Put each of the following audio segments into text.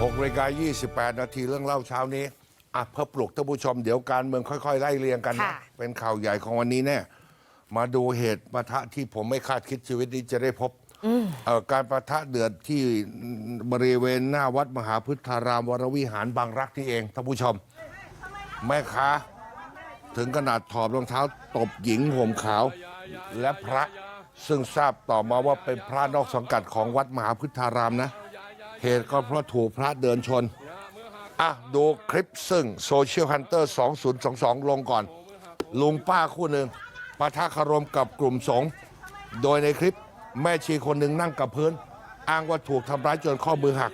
6นาฬิกา28 นาทีเรื่องเล่าเช้านี้อะเพื่อปลุกท่านผู้ชมเดี๋ยวการเมืองค่อยๆ ไล่เรียงกันนะ ค่ะ เป็นข่าวใหญ่ของวันนี้แน่มาดูเหตุปะทะที่ผมไม่คาดคิดชีวิตนี้จะได้พบเอ่อการปะทะเดือดที่บริเวณหน้าวัดมหาพุทธารามวรวิหารบางรักที่เองท่านผู้ชม แม่ค้า ถึงขนาดถอดรองเท้าตบหญิงห่มขาว และพระซึ่งทราบต่อมาว่าเป็นพระนอกสังกัดของวัดมหาพุทธารามนะ เหตุก็เพราะถูกพระเดินชน อะ ดูคลิปซึ่งโซเชียลฮันเตอร์ 2022 ลงก่อน ลุงป้าคู่หนึ่งปะทะคารมกับกลุ่มสงฆ์โดยในคลิปแม่ชีคนหนึ่งนั่งกับพื้น อ้างว่าถูกทำร้ายจนข้อมือหัก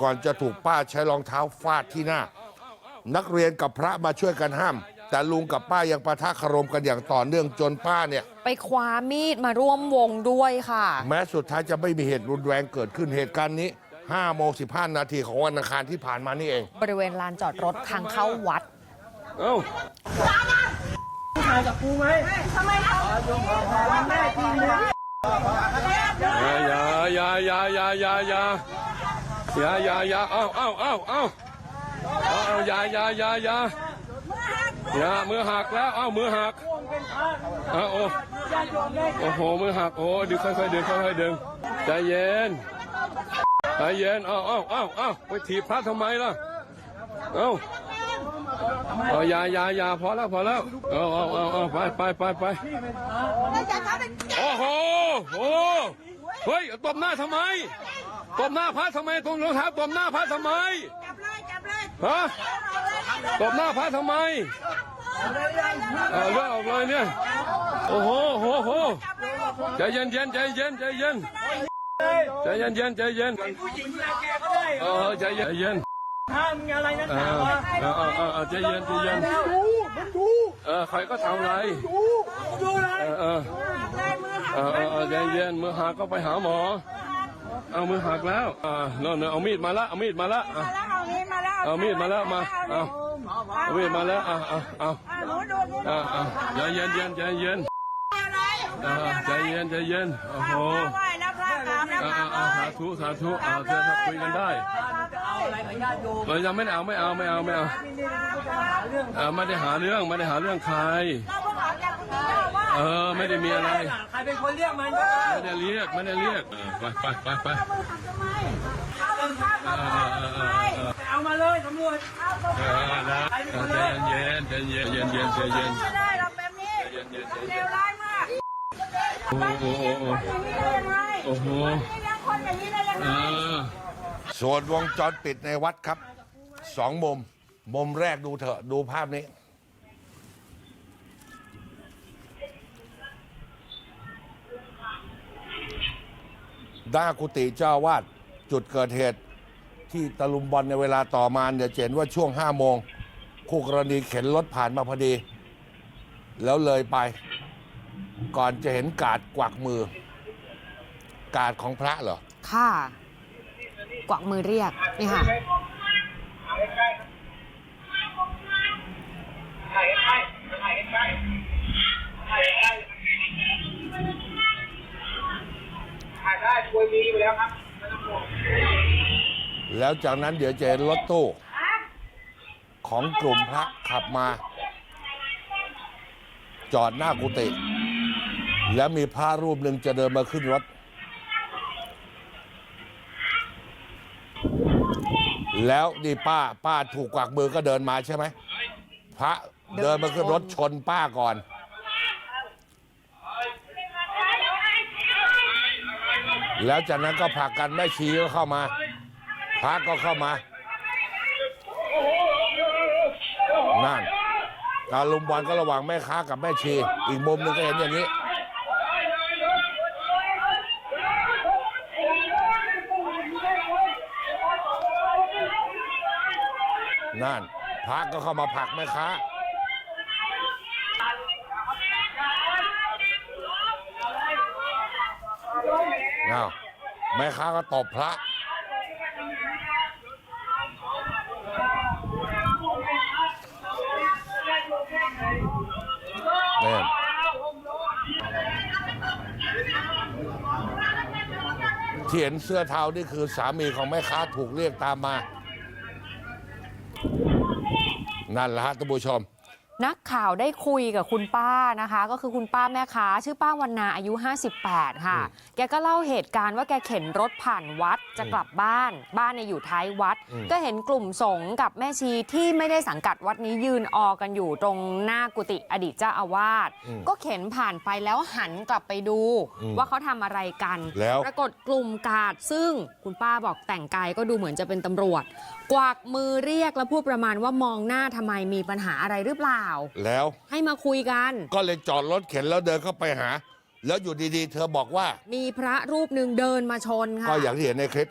ก่อนจะถูกป้าใช้รองเท้าฟาดที่หน้า นักเรียนกับพระมาช่วยกันห้าม แต่ลุงกับป้ายังปะทะคารมกันอย่างต่อเนื่องจนป้าเนี่ย ไปคว้ามีดมาร่วมวงด้วยค่ะ แม้สุดท้ายจะไม่มีเหตุรุนแรงเกิดขึ้นเหตุการณ์นี้ 5โมง15 นาทีของวันอังคารที่ผ่านมานี่เอง บริเวณลานจอดรถทางเข้าวัด เอ้าถ่ายกับกูไหมทำไมเขาวันแม่จริงเลยอย่าอย่าอย่าอย่าอย่าอย่าอย่าอย่าอย่าเอ้าเอ้าเอ้าเอ้าเอาเอาอย่าอย่าอย่าอย่าอย่ามือหักแล้วเอ้ามือหักเอาโอ้โอ้โหมือหักโอ้ดึงค่อยๆดึงค่อยๆดึงใจเย็น ใจเย็นเอ้าเอ้าเอ้าเอ้าไปถีบพระทำไมล่ะเอ้าเอาอย่าอย่าอย่าพอแล้วพอแล้วเอาเอาเอาเอาไปไปไปไปโอ้โหโอ้เฮ้ยตบหน้าทำไมตบหน้าพระทำไมตรงรองเท้าตบหน้าพระทำไมจับเลยจับเลยฮะตบหน้าพระทำไมเอาเลือดออกเลยเนี่ยโอ้โหโหโหใจเย็นเย็นใจเย็นใจเย็น ใจเย็นเย็นใจเย็นผู้หญิงนาแกก็ได้เออใจเย็นใจเย็นห้ามมีอะไรนักเอหนาอวะเออเออเออใจเย็นใจเย็นดูมันดูเออใครก็ทำไรดูดูเลยเออเออเลยมือหักเออเออเออใจเย็นมือหักก็ไปหาหมอ เอามือหักแล้วอ่าโน่นๆเอามีดมาละเอามีดมาละอะแล้วเอานี้มาแล้วเอามีดมาแล้วมาเอาเอามีดมาแล้วเอาเอาเอาหนูดูดูเอาเอาใจเย็นเย็นใจเย็นอะไรอ่าใจเย็นใจเย็นโอ้โหาบนะเอาเอาสาธุสาธุเอาเธอคุยกันได้เรายังไม่เอาไม่เอาไม่เอาไม่เอาเออไม่ได้หาเรื่องไม่ได้หาเรื่องใคร เราเพิ่งออกจากกุฏิเจ้าว่าเออไม่ได้มีอะไร ใครเป็นคนเรียกมันไม่ได้เรียกไม่ได้เรียกเออไปไปไปไปเอามือหักทำไมเอามือหักมาทำไมเออเออเออเอามาเลยตำรวจเอาตรเออนะใจเย็นใจเย็นใจเย็นใจเย็นใจเย็นไม่ได้เราแบบนี้เลวร้ายมากโอ้โหโอ้โหอย่างนี้ได้ยังไง โอ้โหคนอย่างนี้ได้ยังไงอส่วนวงจรปิดในวัดครับสองมุม มุมแรกดูเถอะดูภาพนี้ ด้านกุฏิเจ้าวาดจุดเกิดเหตุที่ตะลุมบอลในเวลาต่อมาเดี๋ยจะเห็นว่าช่วงห้าโมง คู่กรณีเข็นรถผ่านมาพอดี แล้วเลยไป ก่อนจะเห็นกาดกวักมือ กาดของพระเหรอ ค่ะ กวักมือเรียกนี่ค่ะถ่ายได้ควยมีอยู่แล้วครับแล้วจากนั้นเดี๋ยวจะเห็นรถตู้ของกลุ่มพระขับมา จอดหน้ากุฏิแล้วมีพระรูปหนึ่งจะเดินมาขึ้นรถ แล้วนี่ป้าป้าถูกกวักมือก็เดินมาใช่ไหมพระเดินมาขึ้นรถชนป้าก่อน แล้วจากนั้นก็ผลักกันแม่ชีก็เข้ามาพระก็เข้ามานั่นการลุมบอลก็ระหว่างแม่ค้ากับแม่ชี อีกมุมหนึงก็เห็นอย่างนี้ นั่นพระก็เข้ามาผลักแม่ค้าอ้าวแม่ค้าก็ตบพระเนี่ยที่เห็นเสื้อเทานี่คือสามีของแม่ค้าถูกเรียกตามมา นั่นแหละฮะท่านผู้ชม นักข่าวได้คุยกับคุณป้านะคะ ก็คือคุณป้าแม่ค้า ชื่อป้าวันนาอายุ 58 ค่ะอืมแกก็เล่าเหตุการณ์ว่าแกเข็นรถผ่านวัดจะกลับบ้าน บ้านเนี่ยอยู่ท้ายวัด อืม ก็เห็นกลุ่มสงฆ์กับแม่ชีที่ไม่ได้สังกัดวัดนี้ยืนออกันอยู่ตรงหน้ากุฏิอดีตเจ้าอาวาส อืม ก็เข็นผ่านไปแล้วหันกลับไปดู อืมว่าเขาทำอะไรกัน แล้วปรากฏกลุ่มกาดซึ่งคุณป้าบอกแต่งกายก็ดูเหมือนจะเป็นตำรวจ กวักมือเรียกแล้วพูดประมาณว่ามองหน้าทำไมมีปัญหาอะไรหรือเปล่า แล้วให้มาคุยกัน ก็เลยจอดรถเข็นแล้วเดินเข้าไปหา แล้วอยู่ดีๆ เธอบอกว่า มีพระรูปหนึ่งเดินมาชนค่ะก็อย่างที่เห็นในคลิป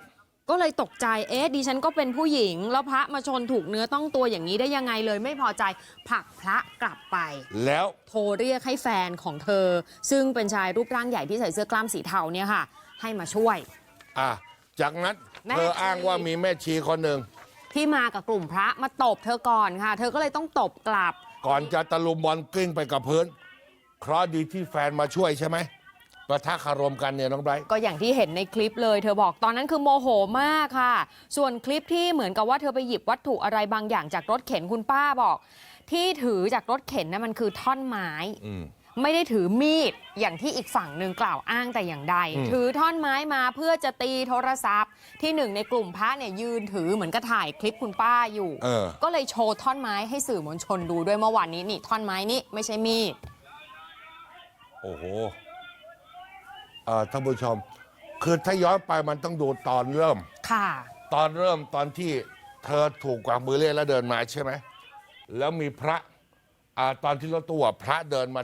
ก็เลยตกใจเอ๊ะดิฉันก็เป็นผู้หญิง แล้วพระมาชนถูกเนื้อต้องตัวอย่างนี้ได้ยังไงเลยไม่พอใจผลักพระกลับไป แล้วโทรเรียกให้แฟนของเธอ ซึ่งเป็นชายรูปร่างใหญ่ที่ใส่เสื้อกล้ามสีเทาเนี่ยค่ะ ให้มาช่วย อะจากนั้นแม่เธอชีอ้างว่ามีแม่ชีคนหนึ่ง ที่มากับกลุ่มพระมาตบเธอก่อนค่ะ เธอก็เลยต้องตบกลับ ก่อนจะตะลุมบอลกลิ้งไปกับพื้นเคราะห์ดีที่แฟนมาช่วยใช่ไหมประทะคารมกันเนี่ยน้องไบรท์ก็อย่างที่เห็นในคลิปเลย เธอบอกตอนนั้นคือโมโหมากค่ะ ส่วนคลิปที่เหมือนกับว่าเธอไปหยิบวัตถุอะไรบางอย่างจากรถเข็นคุณป้าบอก ที่ถือจากรถเข็นนะมันคือท่อนไม้ อืม ไม่ได้ถือมีดอย่างที่อีกฝั่งหนึ่งกล่าวอ้างแต่อย่างใดอืมถือท่อนไม้มาเพื่อจะตีโทรศัพท์ ที่หนึ่งในกลุ่มพระเนี่ยยืนถือเหมือนกับถ่ายคลิปคุณป้าอยู่เออก็เลยโชว์ท่อนไม้ให้สื่อมวลชนดูด้วยเมื่อวานนี้นี่ท่อนไม้นี่ไม่ใช่มีด โอ้โหเอ่อท่านผู้ชม คือถ้าย้อนไปมันต้องดูตอนเริ่ม ค่ะ ตอนเริ่มตอนที่เธอถูกกวางมือเรียกแล้วเดินมาใช่ไหม แล้วมีพระอ่าตอนที่รถตู้อะพระเดินมา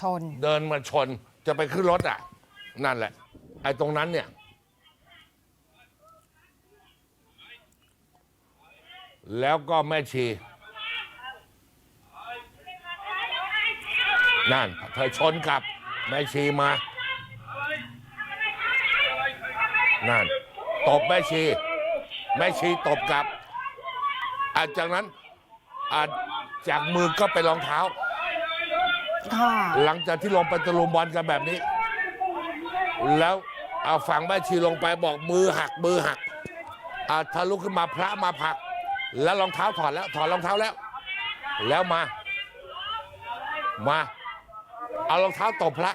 ชน เดินมาชนจะไปขึ้นรถอะ นั่นแหละ ไอ้ตรงนั้นเนี่ย แล้วก็แม่ชี นั่น เธอชนกลับแม่ชีมา นั่น ตบแม่ชี แม่ชีตบกลับอาจากนั้นอาจากมือก็ไปรองเท้า ค่ะหลังจากที่ลงไปตะลุมบอลกันแบบนี้ แล้วเอาฝั่งแม่ชีลงไปบอกมือหักมือหักอาทะลุขึ้นมาพระมาผัก แล้วรองเท้าถอดแล้ว ถอดรองเท้าแล้ว แล้วมา มา เอารองเท้าตบพระ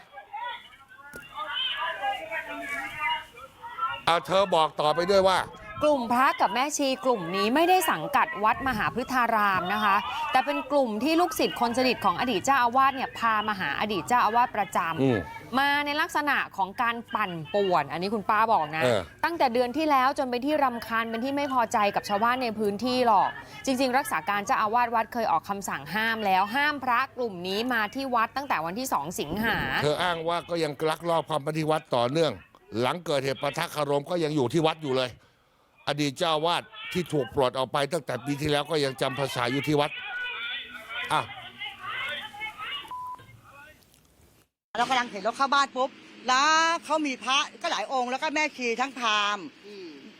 เอาเธอบอกต่อไปด้วยว่า กลุ่มพระกับแม่ชีกลุ่มนี้ไม่ได้สังกัดวัดมหาพฤทธารามนะคะ แต่เป็นกลุ่มที่ลูกศิษย์คนสนิทของอดีตเจ้าอาวาสเนี่ยพามาหาอดีตเจ้าอาวาสประจอืมำ มาในลักษณะของการปั่นป่วน อันนี้คุณป้าบอกนะ เออ ตั้งแต่เดือนที่แล้วจนไปนที่รำคาญเป็นที่ไม่พอใจกับชาวบ้านในพื้นที่หรอก จริง ๆ รักษาการเจ้าอาวาสวัดเคยออกคำสั่งห้ามแล้วห้ามพระกลุ่มนี้มาที่วัดตั้งแต่วันที่ 2 สิงหา เธออ้างว่าก็ยังลักลอบความปฏิวัติต่อเนื่อง หลังเกิดเหตุประทะคารมก็ยังอยู่ที่วัดอยู่เลย อดีตเจ้าวาดที่ถูกปลดออกไปตั้งแต่ปีที่แล้วก็ยังจำภาษาอยู่ที่วัดอะเรากำลังเห็นรถเข้าบ้านปุ๊บ แล้วเขามีพระก็หลายองค์แล้วก็แม่ชีทั้งพราหมณ์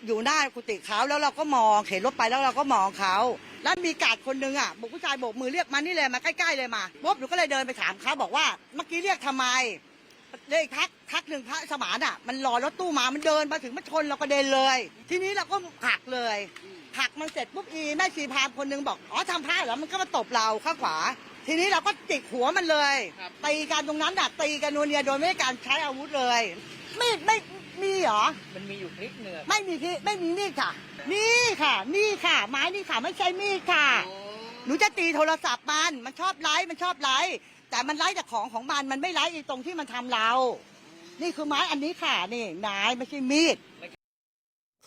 อยู่หน้ากุฏิเขาแล้วเราก็มองเห็นรถไปแล้วเราก็มองเขาแล้วมีกาดคนหนึงอะบอกผู้ชายโบกมือเรียกมานี่เลยมาใกล้ๆเลยมาปุ๊บหนูก็เลยเดินไปถามเขาบอกว่าเมื่อกี้เรียกทำไม เลยอีกทักทักหนึ่งพระสมานอะ มันรอรถตู้มามันเดินมาถึงมาชนเรากระเด็นเลย ทีนี้เราก็ผลักเลยผลักมันเสร็จปุ๊บอีแม่ชีพราหมณ์คนหนึงบอกอ๋อทำพระเหรอมันก็มาตบเราข้างขวา ทีนี้เราก็จิกหัวมันเลยตีกันตรงนั้นดัดตีกันนัวเนียโดยไม่ได้การใช้อาวุธเลยมีดไม่มีเหรอ มันมีอยู่คลิปเนื้อไม่มีพี่ไม่มีมีดค่ะ นี่ค่ะนี่ค่ะ ไม้นี่ค่ะไม่ใช่มีดค่ะหนูจะตีโทรศัพท์มันมันชอบไลฟ์มันชอบไลฟ์ แต่มันไลฟ์จากของของมันมันไม่ไลฟ์อีตรงที่มันทำเรา นี่คือไม้อันนี้ค่ะนี่ไม้ไม่ใช่มีด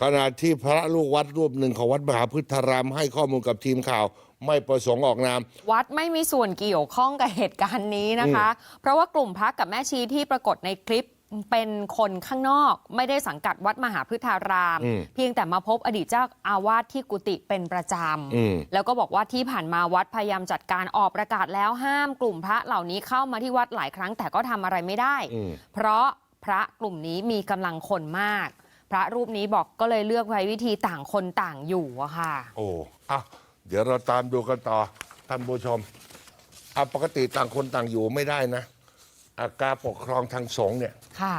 ขณะที่พระลูกวัดรูปหนึ่งของวัดมหาพุทธารามให้ข้อมูลกับทีมข่าวไม่ประสงค์ออกนาม วัดไม่มีส่วนเกี่ยวข้องกับเหตุการณ์นี้นะคะ เพราะว่ากลุ่มพระกับแม่ชีที่ปรากฏในคลิป เป็นคนข้างนอกไม่ได้สังกัดวัดมหาพฤทธารามอืมเพียงแต่มาพบอดีตเจ้าอาวาสที่กุฏิเป็นประจอืมำแล้วก็บอกว่าที่ผ่านมาวัดพยายามจัดการออกประกาศแล้วห้ามกลุ่มพระเหล่านี้เข้ามาที่วัดหลายครั้งแต่ก็ทำอะไรไม่ได้อืมเพราะพระกลุ่มนี้มีกำลังคนมาก พระรูปนี้บอกก็เลยเลือกไว้วิธีต่างคนต่างอยู่อะค่ะ โอ้อะเดี๋ยวเราตามดูกันต่อท่านผู้ชมอะปกติต่างคนต่างอยู่ไม่ได้นะอา การปกครองทางสงฆ์เนี่ยค่ะ